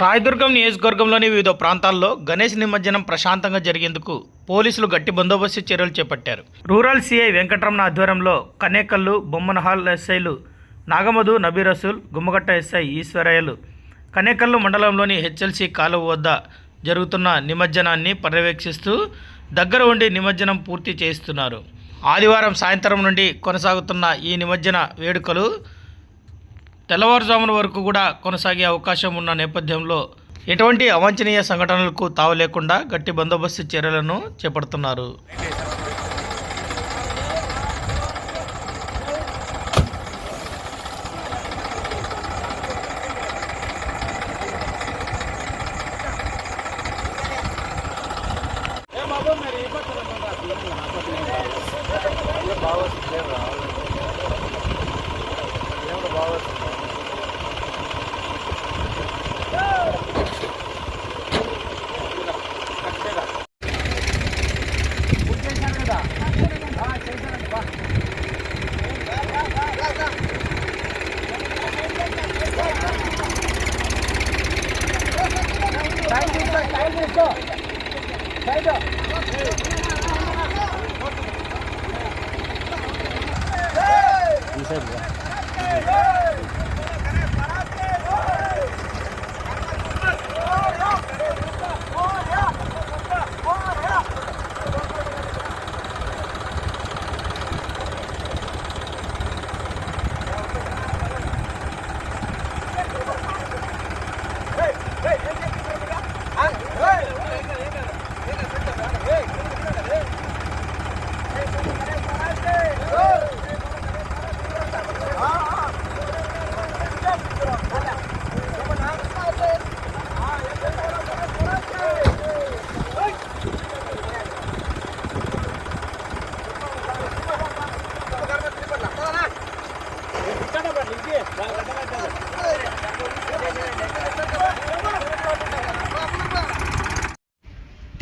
రాయదుర్గం నియోజకవర్గంలోని వివిధ ప్రాంతాల్లో గణేష్ నిమజ్జనం ప్రశాంతంగా జరిగేందుకు పోలీసులు గట్టి బందోబస్తు చర్యలు చేపట్టారు. రూరల్ సీఐ వెంకటరమణ ఆధ్వర్యంలో కనేకల్లు బొమ్మనహాల్ ఎస్ఐలు నాగమధు నబీ రసూల్ గుమ్మగట్ట ఎస్ఐ ఈశ్వరయ్యలు కనేకల్లు మండలంలోని హెచ్ఎల్సి కాలువ వద్ద జరుగుతున్న నిమజ్జనాన్ని పర్యవేక్షిస్తూ దగ్గర ఉండి నిమజ్జనం పూర్తి చేస్తున్నారు ఆదివారం సాయంత్రం నుండి కొనసాగుతున్న ఈ నిమజ్జన వేడుకలు తెల్లవారుజామున వరకు కూడా కొనసాగే అవకాశం ఉన్న నేపథ్యంలో ఎటువంటి అవాంఛనీయ సంఘటనలకు తావు లేకుండా గట్టి బందోబస్తు చర్యలను చేపడుతున్నారు. టైం తీసుకో టైం తీసుకో సైడ్ ఈ side